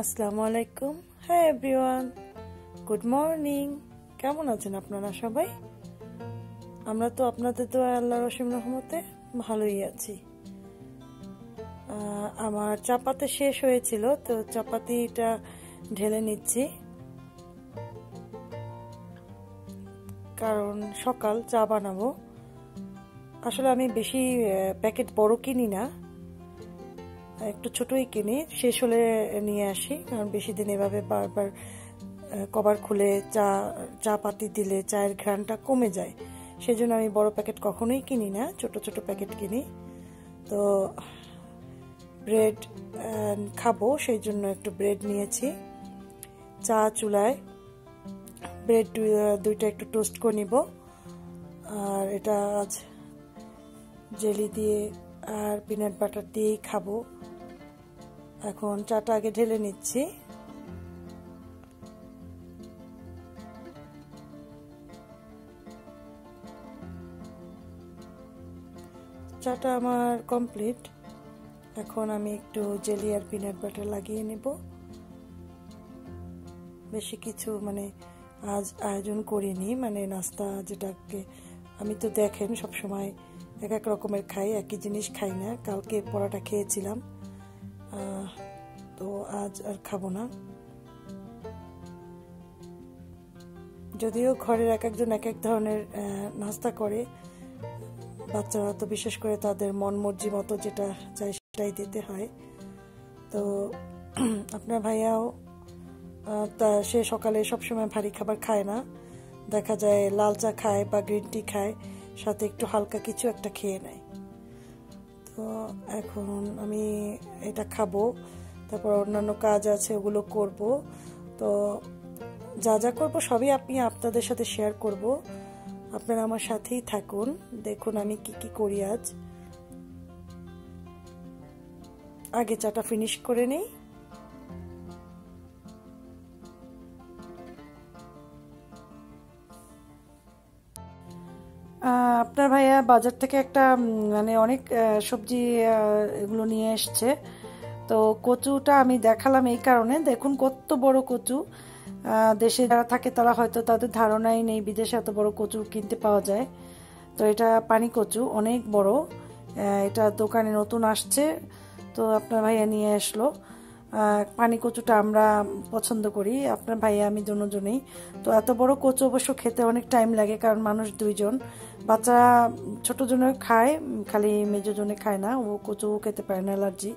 আসসালামু আলাইকুম। হ্যাঁ এভরিওয়ান গুড মর্নিং কেমন আছেন আপনারা সবাই? আমরা তো আপনাদের তো আল্লাহ রসিম রহমতে ভালোই আছি। আমার চাপাতে শেষ হয়েছিল, তো চাপাতিটা ঢেলে নিচ্ছি। কারণ সকাল চা বানাবো। আসলে আমি বেশি প্যাকেট বড় কিনি না। একটু ছোটই কিনি, শেষ হলে নিয়ে আসি, কারণ বেশি দিন এভাবে বারবার কভার খুলে চা চা পাতি দিলে চায়ের ঘ্রাণটা কমে যায়। সেই জন্য আমি বড় প্যাকেট কখনোই কিনি না, ছোট ছোট প্যাকেট কিনি। তো ব্রেড খাব সেই জন্য একটু ব্রেড নিয়েছি। চা চুলায়, ব্রেড দুইটা একটু টোস্ট করে নিব। আর এটা আজ জেলি দিয়ে আর পিনাট বাটার দিয়েই খাব। এখন চাটা আগে ঢেলে নিচ্ছি। চাটা আমার কমপ্লিট। এখন আমি একটু জেলি আর পিনাট বাটার লাগিয়ে নেব। বেশি কিছু মানে আজ আয়োজন করিনি মানে নাস্তা যেটাকে আমি তো দেখেন সবসময় এক এক রকমের খাই, একই জিনিস খাই না। কালকে পরাটা খেয়েছিলাম। আজ আর খাব না। যদিও ঘরের এক একজন এক এক ধরনের নাস্তা করে, বাচ্চারা তো বিশেষ করে তাদের মন মর্জি মতো যেটা চাই সেটাই দিতে হয়। তো আপনার ভাইয়াও তা সে সকালে সবসময় ভারী খাবার খায় না। দেখা যায় লাল চা খায় বা গ্রিন টি খায়, সাথে একটু হালকা কিছু একটা খেয়ে নেয়। তো এখন আমি এটা খাব। তারপর অন্যান্য কাজ আছে, ওগুলো করব। তো যা যা করব সবই আমি আপনাদের সাথে শেয়ার করব। আপনারা আমার সাথেই থাকুন। দেখুন আমি কি কি করি আজ। আগে চাটা ফিনিশ করে নেই। আপনার ভাইয়া বাজার থেকে একটা মানে অনেক সবজি এগুলো নিয়ে এসছে। তো কচুটা আমি দেখালাম এই কারণে। দেখুন কত বড় কচু। দেশে যারা থাকে তারা হয়তো তাদের ধারণাই নেই বিদেশে এত বড় কচু কিনতে পাওয়া যায়। তো এটা পানি কচু, অনেক বড়। এটা দোকানে নতুন আসছে। তো আপনার ভাইয়া নিয়ে আসলো। পানি কচুটা আমরা পছন্দ করি। আপনার ভাইয়া, আমি দুজনেই। তো এত বড় কচু অবশ্য খেতে অনেক টাইম লাগে কারণ মানুষ দুইজন। বাচ্চারা ছোট জনে খায়, খালি মেজো জনে খায় না। ও কচু খেতে পারে না, অ্যালার্জি।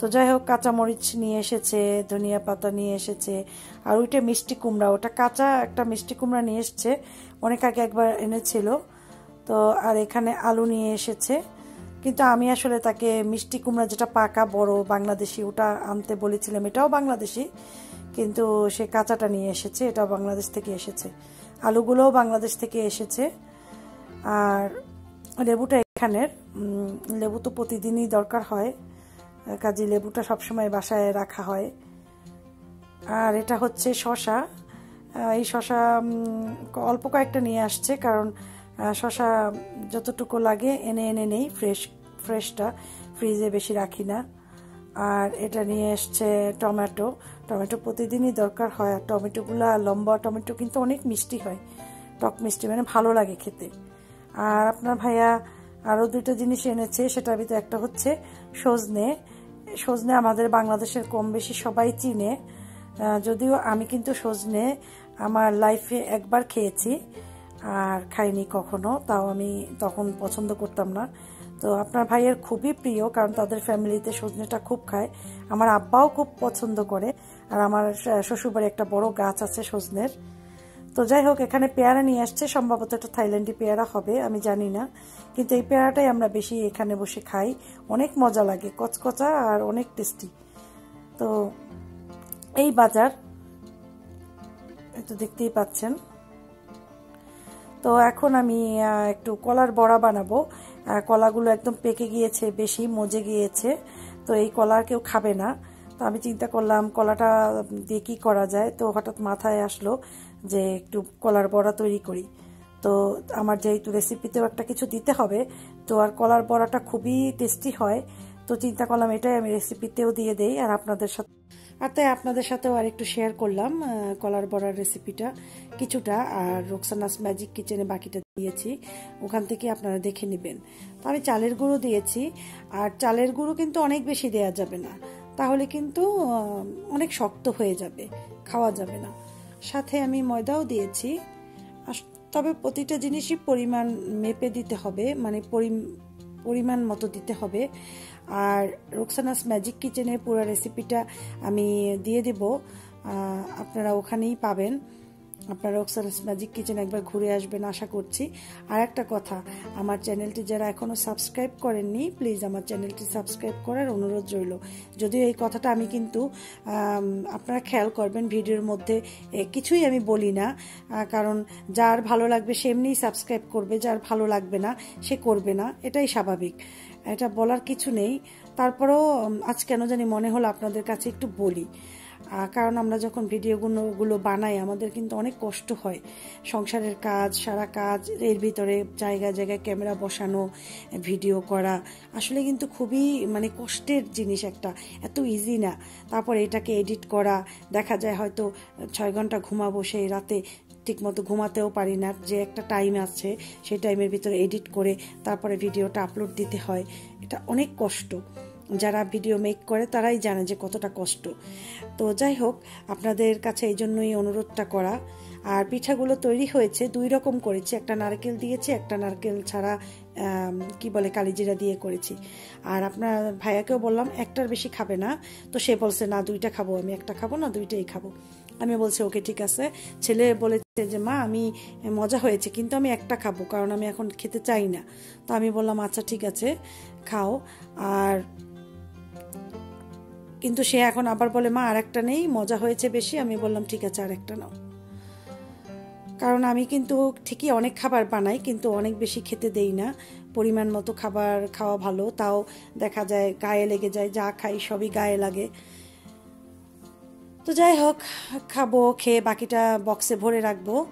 তো যাই হোক কাঁচামরিচ নিয়ে এসেছে, ধনিয়া পাতা নিয়ে এসেছে, আর ওইটা মিষ্টি কুমড়া। ওটা কাঁচা একটা মিষ্টি কুমড়া নিয়ে এসছে, অনেক আগে একবার এনেছিল। তো, আর এখানে আলু নিয়ে এসেছে। কিন্তু আমি আসলে তাকে মিষ্টি কুমড়া যেটা পাকা, বড়, বাংলাদেশি, ওটা আনতে বলেছিলাম। এটাও বাংলাদেশি, কিন্তু সে কাঁচাটা নিয়ে এসেছে, এটাও বাংলাদেশ থেকে এসেছে। আলুগুলোও বাংলাদেশ থেকে এসেছে। আর লেবুটা এখানের লেবু তো প্রতিদিনই দরকার হয়। কাজে লেবুটা সবসময় বাসায় রাখা হয়। আর এটা হচ্ছে শশা। এই শশা অল্প কয়েকটা নিয়ে আসছে কারণ শশা যতটুকু লাগে এনে এনে নেই, ফ্রেশ, ফ্রেশটা ফ্রিজে বেশি রাখি না। আর এটা নিয়ে এসছে টমেটো। টমেটো প্রতিদিনই দরকার হয়, আর টমেটোগুলো লম্বা, টমেটো কিন্তু অনেক মিষ্টি হয়, টক মিষ্টি মানে ভালো লাগে খেতে। আর আপনার ভাইয়া আরও দুইটা জিনিস এনেছে, সেটার ভিতরে একটা হচ্ছে সজনে। সজনে আমাদের বাংলাদেশের কম বেশি সবাই চিনে। যদিও আমি কিন্তু সজনে আমার লাইফে একবার খেয়েছি, আর খাইনি কখনো, তাও আমি তখন পছন্দ করতাম না। তো আপনার ভাইয়ের খুবই প্রিয়, কারণ তাদের ফ্যামিলিতে সজনেটা খুব খায়। আমার আব্বাও খুব পছন্দ করে, আর আমার শ্বশুরবাড়ি একটা বড় গাছ আছে সজনের। তো যাই হোক, এখানে পেয়ারা নিয়ে আসছে। সম্ভবত একটা থাইল্যান্ডি পেয়ারা হবে, আমি জানি না। কিন্তু এই পেয়ারাটাই আমরা বেশি এখানে বসে খাই। অনেক মজা লাগে, কচকচা আর অনেক টেস্টি। তো এই বাজার তো দেখতেই পাচ্ছেন। তো এখন আমি একটু কলার বড়া বানাবো। কলাগুলো একদম পেকে গিয়েছে, বেশি মজে গিয়েছে। তো এই কলা কেউ খাবে না। তো আমি চিন্তা করলাম, কলাটা দিয়ে কী করা যায়? তো হঠাৎ মাথায় আসলো যে একটু কলার বড়া তৈরি করি। তো আমার যেহেতু রেসিপিতেও একটা কিছু দিতে হবে, তো আর কলার বড়াটা খুবই টেস্টি হয়। তো চিন্তা করলাম এটাই আমি রেসিপিতেও দিয়ে দেই আর আপনাদের সাথে আর তাই আপনাদের সাথেও আর একটু শেয়ার করলাম কলার বড়ার রেসিপিটা কিছুটা। আর রোকসানাস ম্যাজিক কিচেনে বাকিটা দিয়েছি, ওখান থেকে আপনারা দেখে নেবেন। তো আমি চালের গুঁড়ো দিয়েছি, আর চালের গুঁড়ো কিন্তু অনেক বেশি দেয়া যাবে না। তাহলে কিন্তু অনেক শক্ত হয়ে যাবে, খাওয়া যাবে না। সাথে আমি ময়দাও দিয়েছি। তবে প্রতিটা জিনিসই পরিমাণ মেপে দিতে হবে মানে পরিমাণ মতো দিতে হবে। আর রোকসানাস ম্যাজিক কিচেনের পুরো রেসিপিটা আমি দিয়ে দেব। আপনারা ওখানেই পাবেন। আপনারা রোকসানাস ম্যাজিক কিচেন একবার ঘুরে আসবেন, আশা করছি। আর একটা কথা, আমার চ্যানেলটি যারা এখনও সাবস্ক্রাইব করেননি, প্লিজ আমার চ্যানেলটি সাবস্ক্রাইব করার অনুরোধ রইল। যদিও এই কথাটা আমি কিন্তু আপনারা খেয়াল করবেন ভিডিওর মধ্যে কিছুই আমি বলি না কারণ যার ভালো লাগবে সে এমনিই সাবস্ক্রাইব করবে, যার ভালো লাগবে না, সে করবে না, এটাই স্বাভাবিক। এটা বলার কিছু নেই। তারপরেও আজ কেন জানি মনে হলো আপনাদের কাছে একটু বলি। কারণ আমরা যখন ভিডিওগুলো বানাই, আমাদের কিন্তু অনেক কষ্ট হয়। সংসারের কাজ, সারা কাজ, এর ভিতরে জায়গায় জায়গায় ক্যামেরা বসানো, ভিডিও করা, আসলে কিন্তু খুবই মানে কষ্টের জিনিস একটা। এত ইজি না। তারপর এটাকে এডিট করা, দেখা যায় হয়তো ছয় ঘণ্টা ঘুমাবো সেই রাতে, ঠিকমতো ঘুমাতেও পারি না, যে একটা টাইম আছে, সেই টাইমের ভিতরে এডিট করে তারপরে ভিডিওটা আপলোড দিতে হয়। এটা অনেক কষ্ট। যারা ভিডিও মেক করে তারাই জানে যে কতটা কষ্ট। তো যাই হোক, আপনাদের কাছে এই জন্যই অনুরোধটা করা। আর পিঠাগুলো তৈরি হয়েছে, দুই রকম করেছি। একটা নারকেল দিয়েছি, একটা নারকেল ছাড়া কি বলে, কালিজিরা দিয়ে করেছি। আর আপনার ভাইয়াকেও বললাম, একটার বেশি খাবে না। তো সে বলছে, না, দুইটা খাব আমি, একটা খাব না, দুইটাই খাব। আমি বলছি, ওকে, ঠিক আছে। ছেলে বলেছে যে, মা, আমি মজা হয়েছে, কিন্তু আমি একটা খাব, কারণ আমি এখন খেতে চাই না। তো আমি বললাম আচ্ছা ঠিক আছে, খাও। আর কিন্তু সে এখন আবার বলে, মা আর একটা নেই, মজা হয়েছে বেশি। আমি বললাম, ঠিক আছে আর একটা নাও। কারণ আমি কিন্তু ঠিকই অনেক খাবার বানাই, কিন্তু অনেক বেশি খেতে দেই না। পরিমাণ মতো খাবার খাওয়া ভালো, তাও দেখা যায় গায়ে লেগে যায়, যা খাই সবই গায়ে লাগে। তো যাই হোক, খাব, খেয়ে বাকিটা বক্সে ভরে রাখব।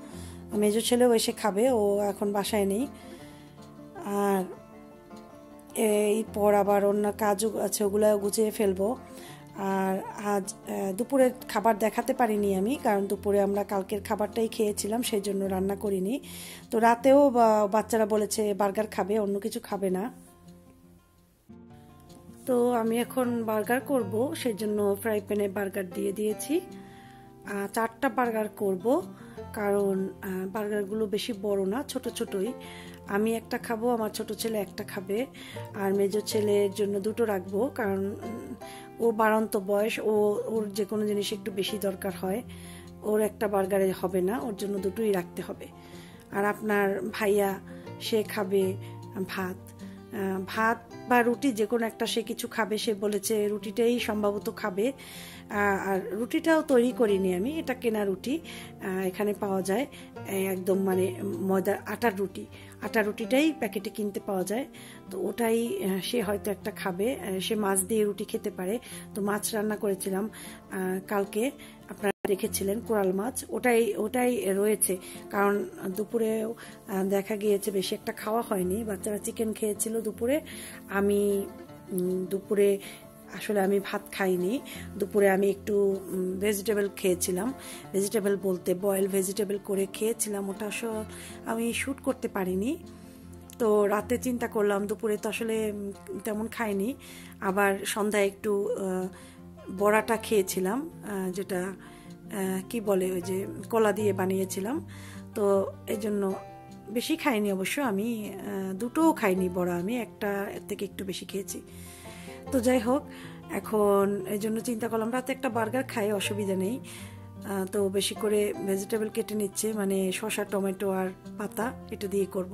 মেজো ছেলেও এসে খাবে, ও এখন বাসায় নেই। আর এরপর আবার অন্য কাজও আছে ওগুলো গুছিয়ে ফেলব। আর আজ দুপুরের খাবার দেখাতে পারিনি আমি, কারণ দুপুরে আমরা কালকের খাবারটাই খেয়েছিলাম সেই জন্য রান্না করিনি। তো রাতেও বাচ্চারা বলেছে, বার্গার খাবে, অন্য কিছু খাবে না। তো আমি এখন বার্গার করব সেই জন্য ফ্রাই প্যানে বার্গার দিয়ে দিয়েছি। চারটা বার্গার করব, কারণ বার্গারগুলো বেশি বড় না, ছোট ছোটই। আমি একটা খাব, আমার ছোট ছেলে একটা খাবে, আর মেজো ছেলের জন্য দুটো রাখব, কারণ ও বাড়ন্ত বয়স, ও, ওর যে কোনো জিনিস একটু বেশি দরকার হয়, ওর একটা বার্গারে হবে না, ওর জন্য দুটোই রাখতে হবে। আর আপনার ভাইয়া, সে খাবে ভাত। ভাত বা রুটি, যে কোনো একটা সে কিছু খাবে, সে বলেছে রুটিটাই সম্ভবত খাবে। আর রুটিটাও তৈরি করিনি আমি। এটা কেনা রুটি এখানে পাওয়া যায়। একদম মানে ময়দার আটার রুটি। আটার রুটিটাই প্যাকেটে কিনতে পাওয়া যায়। তো ওটাই সে হয়তো একটা খাবে। সে মাছ দিয়ে রুটি খেতে পারে। তো মাছ রান্না করেছিলাম কালকে আপনারা রেখেছিলেন কোরাল মাছ। ওটাই ওটাই রয়েছে। কারণ দুপুরেও দেখা গিয়েছে বেশি একটা খাওয়া হয়নি। বাচ্চারা চিকেন খেয়েছিল দুপুরে। আমি দুপুরে আসলে আমি ভাত খাইনি। দুপুরে আমি একটু ভেজিটেবল খেয়েছিলাম। ভেজিটেবল বলতে বয়েল ভেজিটেবল করে খেয়েছিলাম। ওটা আমি শ্যুট করতে পারিনি। তো রাতে চিন্তা করলাম, দুপুরে তো আসলে তেমন খাইনি। আবার সন্ধ্যায় একটু বড়াটা খেয়েছিলাম যেটা কি বলে ওই যে, কলা দিয়ে বানিয়েছিলাম। তো এই জন্য বেশি খাইনি অবশ্য আমি দুটোও খাইনি বড়া আমি, একটা থেকে একটু বেশি খেয়েছি। তো যাই হোক, এখন এই জন্য চিন্তা করলাম, রাতে একটা বার্গার খাই, অসুবিধা নেই। তো বেশি করে ভেজিটেবল কেটে নিচ্ছে মানে শসা, টমেটো আর পাতা এটা দিয়ে করব।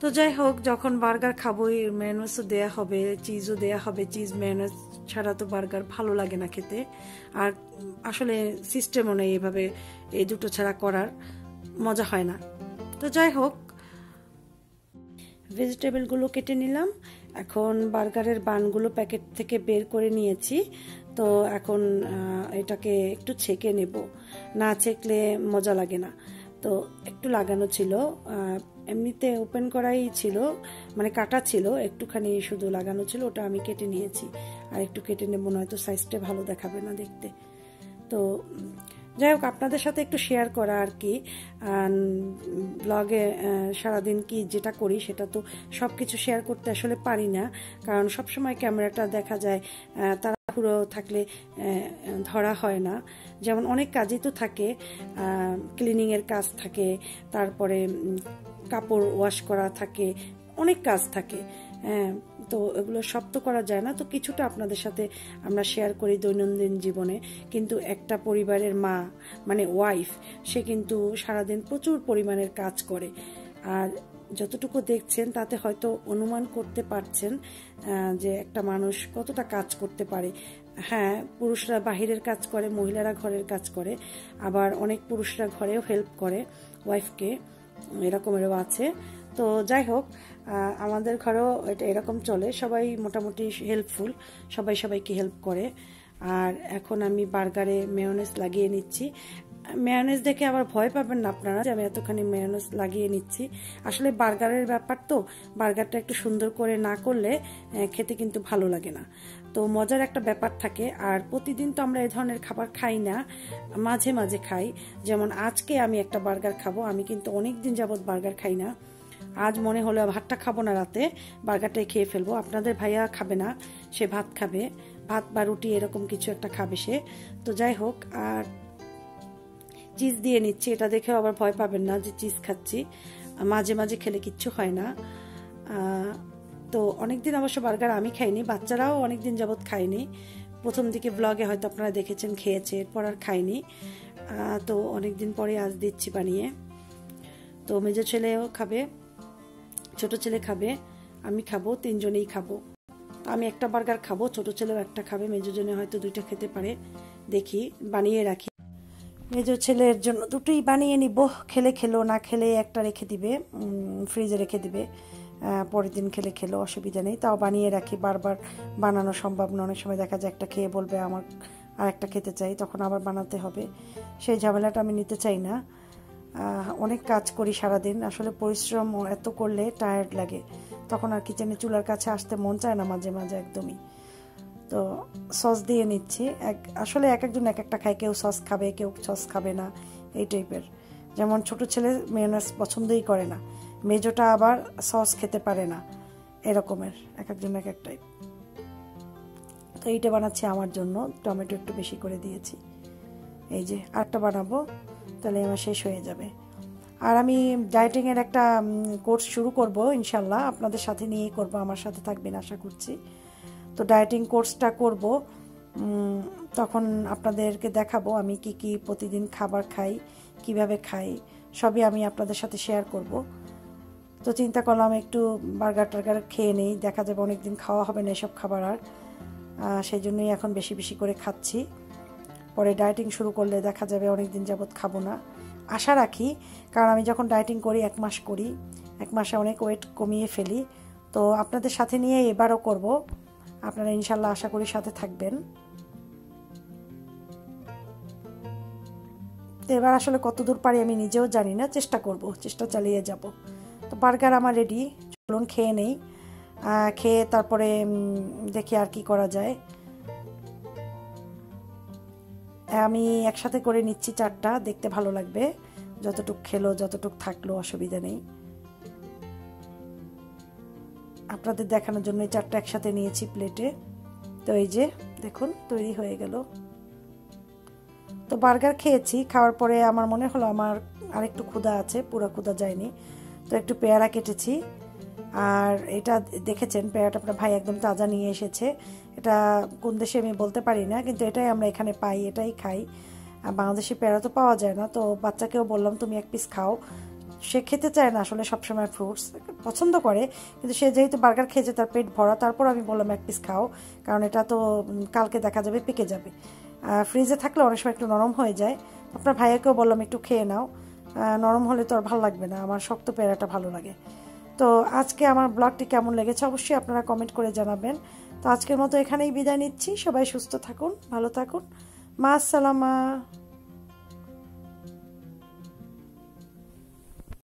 তো যাই হোক, যখন বার্গার খাবোই ম্যানোসও দেয়া হবে চিজও দেয়া হবে চিজ ম্যানোস ছাড়া তো বার্গার ভালো লাগে না খেতে। আর আসলে সিস্টেমও নেই এভাবে, এই দুটো ছাড়া করার, মজা হয় না। তো যাই হোক ভেজিটেবলগুলো কেটে নিলাম এখন বার্গারের বানগুলো প্যাকেট থেকে বের করে নিয়েছি। তো এখন এটাকে একটু ছেঁকে নেব। না ছেঁকলে মজা লাগে না। তো একটু লাগানো ছিল। এমনিতে ওপেন করাই ছিল মানে কাটা ছিল। একটুখানি শুধু লাগানো ছিল, ওটা আমি কেটে নিয়েছি। আর একটু কেটে নেব, নয়তো সাইজটা ভালো দেখাবে না দেখতে। তো যাই হোক, আপনাদের সাথে একটু শেয়ার করা আর কি। ব্লগে সারাদিন কি যেটা করি সেটা তো সব কিছু শেয়ার করতে আসলে পারি না। কারণ সবসময় ক্যামেরাটা দেখা যায় তারা পুরো থাকলে ধরা হয় না। যেমন অনেক কাজই তো থাকে ক্লিনিংয়ের কাজ থাকে, তারপরে কাপড় ওয়াশ করা থাকে, অনেক কাজ থাকে হ্যাঁ। তো এগুলো তো করা যায় না। তো কিছুটা আপনাদের সাথে আমরা শেয়ার করি দৈনন্দিন জীবনে। কিন্তু একটা পরিবারের মা মানে ওয়াইফ সে কিন্তু সারাদিন প্রচুর পরিমাণের কাজ করে। আর যতটুকু দেখছেন, তাতে হয়তো অনুমান করতে পারছেন যে একটা মানুষ কতটা কাজ করতে পারে। হ্যাঁ পুরুষরা বাহিরের কাজ করে, মহিলারা ঘরের কাজ করে, আবার অনেক পুরুষরা ঘরেও হেল্প করে ওয়াইফকে এরকমেরও আছে। তো যাই হোক আমাদের ঘরেও এটা এরকম চলে। সবাই মোটামুটি হেল্পফুল সবাই সবাইকে হেল্প করে। আর এখন আমি বার্গারে মেয়নেস লাগিয়ে নিচ্ছি। মেয়নেস দেখে আবার ভয় পাবেন না আপনারা যে আমি এতখানি মেয়নেস লাগিয়ে নিচ্ছি। আসলে বার্গারের ব্যাপার তো, বার্গারটা একটু সুন্দর করে না করলে খেতে কিন্তু ভালো লাগে না। তো মজার একটা ব্যাপার থাকে। আর প্রতিদিন তো আমরা এ ধরনের খাবার খাই না, মাঝে মাঝে খাই। যেমন আজকে আমি একটা বার্গার খাব, আমি কিন্তু অনেক দিন যাবৎ বার্গার খাই না। আজ মনে হলো ভাতটা খাব না রাতে, বার্গারটাই খেয়ে ফেলব। আপনাদের ভাইয়া খাবে না, সে ভাত খাবে। ভাত বা রুটি এরকম কিছু একটা খাবে সে। তো যাই হোক, আর চিজ দিয়ে নিচ্ছি, এটা দেখেও আবার ভয় পাবেন না যে চিজ খাচ্ছি। মাঝে মাঝে খেলে কিচ্ছু হয় না। তো অনেকদিন অবশ্য বার্গার আমি খাইনি, বাচ্চারাও অনেকদিন যাবৎ খায়নি। প্রথম দিকে ব্লগে হয়তো আপনারা দেখেছেন, খেয়েছে, এরপর আর খাইনি তো অনেকদিন পরে আজ দিচ্ছি বানিয়ে। তো মেজো ছেলেও খাবে। ছোট ছেলে খাবে, আমি খাব, তিনজনেই খাব। আমি একটা বার্গার খাব, ছোট ছেলেও একটা খাবে, মেজো জনে হয়তো দুইটা খেতে পারে। দেখি, বানিয়ে রাখি। মেজো ছেলের জন্য দুটোই বানিয়ে নিব। খেলে খেলো, না খেলে একটা রেখে দিবে ফ্রিজে রেখে দিবে। পরের দিন খেলে খেলো, অসুবিধা নেই। তাও বানিয়ে রাখি। বারবার বানানো সম্ভব না। অনেক সময় দেখা যায় একটা খেয়ে বলবে, আমার আর একটা খেতে চাই। তখন আবার বানাতে হবে। সেই ঝামেলাটা আমি নিতে চাই না। অনেক কাজ করি সারাদিন। আসলে পরিশ্রম এত করলে টায়ার্ড লাগে। তখন আর কিচেনে চুলার কাছে আসতে মন চায় না মাঝে মাঝে একদমই। তো সস দিয়ে নিচ্ছি। এক, আসলে এক একজন এক একটা খায়। কেউ সস খাবে, কেউ সস খাবে না। এই টাইপের যেমন ছোট ছেলে মেয়নাস পছন্দই করে না। মেজোটা আবার সস খেতে পারে না। এরকমের এক একজন এক এক টাইপ তো এইটা বানাচ্ছি আমার জন্য। টমেটো একটু বেশি করে দিয়েছি। এই যে আরটা বানাবো। তাহলে আমার শেষ হয়ে যাবে। আর আমি ডায়েটিংয়ের একটা কোর্স শুরু করব, ইনশাল্লাহ। আপনাদের সাথে নিয়েই করব, আমার সাথে থাকবেন আশা করছি। তো ডায়েটিং কোর্সটা করব তখন আপনাদেরকে দেখাবো আমি কি কি প্রতিদিন খাবার খাই, কীভাবে খাই, সবই আমি আপনাদের সাথে শেয়ার করব। তো চিন্তা করলাম একটু বার্গার টার্গার খেয়ে নেই, দেখা যাবে অনেক দিন খাওয়া হবে না এসব খাবার আর। সেই জন্যই এখন বেশি বেশি করে খাচ্ছি। পরে ডায়েটিং শুরু করলে দেখা যাবে অনেক দিন যাবৎ খাব না। আশা রাখি, কারণ আমি যখন ডায়েটিং করি, এক মাস করি, এক মাসে অনেক ওয়েট কমিয়ে ফেলি। তো আপনাদের সাথে নিয়ে এবারও করব। আপনারা ইনশাল্লাহ আশা করি সাথে থাকবেন। তো এবার আসলে কতদূর পারি আমি নিজেও জানি না, চেষ্টা করব, চেষ্টা চালিয়ে যাব। তো বার্গার আমার রেডি চলুন খেয়ে নেই। খেয়ে তারপরে দেখি আর কি করা যায়। আমি একসাথে করে নিচ্ছি চারটা, দেখতে ভালো লাগবে। যতটুক খেলো, যতটুক থাকল, অসুবিধা নেই। আপনাদের দেখানোর জন্য এই চারটা একসাথে নিয়েছি প্লেটে। তো এই যে, দেখুন, তৈরি হয়ে গেল। তো বার্গার খেয়েছি, খাওয়ার পরে আমার মনে হলো আমার আরেকটু ক্ষুধা আছে, পুরো ক্ষুধা যায়নি। তো একটু পেয়ারা কেটেছি। আর এটা দেখেছেন, পেয়ারাটা আপনার ভাই একদম তাজা নিয়ে এসেছে। এটা কোন দেশে আমি বলতে পারি না, কিন্তু এটাই আমরা এখানে পাই, এটাই খাই। বাংলাদেশি পেয়ারা তো পাওয়া যায় না, তো বাচ্চাকেও বললাম, তুমি এক পিস খাও। সে খেতে চায় না আসলে সবসময় ফ্রুটস পছন্দ করে, কিন্তু সে যেহেতু বার্গার খেয়েছে তার পেট ভরা, তারপর আমি বললাম, এক পিস খাও। কারণ এটা তো কালকে দেখা যাবে, পেকে যাবে। ফ্রিজে থাকলে অনেক সময় একটু নরম হয়ে যায়। আপনার ভাইয়াকেও বললাম, একটু খেয়ে নাও। নরম হলে তো আর ভালো লাগবে না, আমার শক্ত পেয়ারাটা ভালো লাগে। তো আজকে আমার ব্লগটি কেমন লেগেছে, অবশ্যই আপনারা কমেন্ট করে জানাবেন। তো আজকের মতো এখানেই বিদায় নিচ্ছি। সবাই সুস্থ থাকুন ভালো থাকুন। মা আসসালামা